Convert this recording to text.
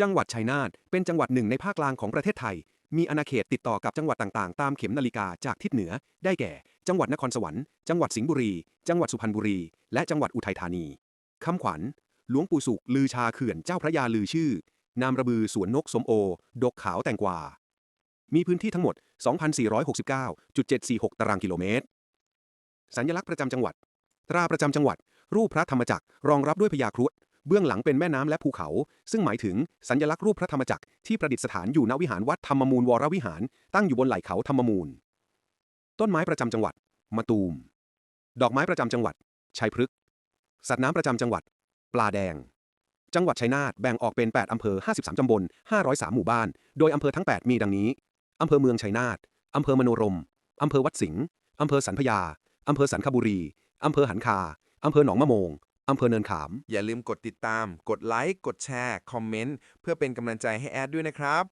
จังหวัดชัยนาทเป็นจังหวัดหนึ่งในภาคกลางของประเทศไทย มีอาณาเขตติดต่อกับจังหวัดต่างๆ ตามเข็มนาฬิกาจากทิศเหนือ ได้แก่ จังหวัดนครสวรรค์ จังหวัดสิงห์บุรี จังหวัดสุพรรณบุรี และจังหวัดอุทัยธานีคำขวัญ หลวงปู่สุขลือชาเขื่อนเจ้าพระยาลือชื่อ นามระบือสวนนกสมโอ ดกขาวแตงกวา มีพื้นที่ทั้งหมด 2,469.746 ตารางกิโลเมตร สัญลักษณ์ประจำจังหวัด ตราประจำจังหวัด รูปพระธรรมจักร รองรับด้วยพญาครุฑ เบื้องหลังเป็นแม่น้ำและภูเขา ซึ่งหมายถึงสัญลักษณ์รูปพระธรรมจักรที่ประดิษฐานอยู่ณวิหารวัดธรรมมูลวรวิหาร ตั้งอยู่บนไหล่เขาธรรมมูล ต้นไม้ประจำจังหวัด มะตูม ดอกไม้ประจำจังหวัด ชัยพฤกษ์สัตว์น้ำประจำจังหวัด ปลาแดง จังหวัดชัยนาทแบ่งออกเป็น 8 อำเภอ 53 ตำบล 503 หมู่บ้าน โดยอำเภอทั้ง 8 มีดังนี้ อำเภอเมืองชัยนาทอำเภอมโนรม อำเภอวัดสิงห์อำเภอสันพยา อำเภอสันคบุรี อำเภอหันคา อำเภอหนองมะโมง อำเภอเนินขาม อย่าลืมกดติดตาม กดไลค์ กดแชร์ คอมเมนต์ เพื่อเป็นกำลังใจให้แอดด้วยนะครับ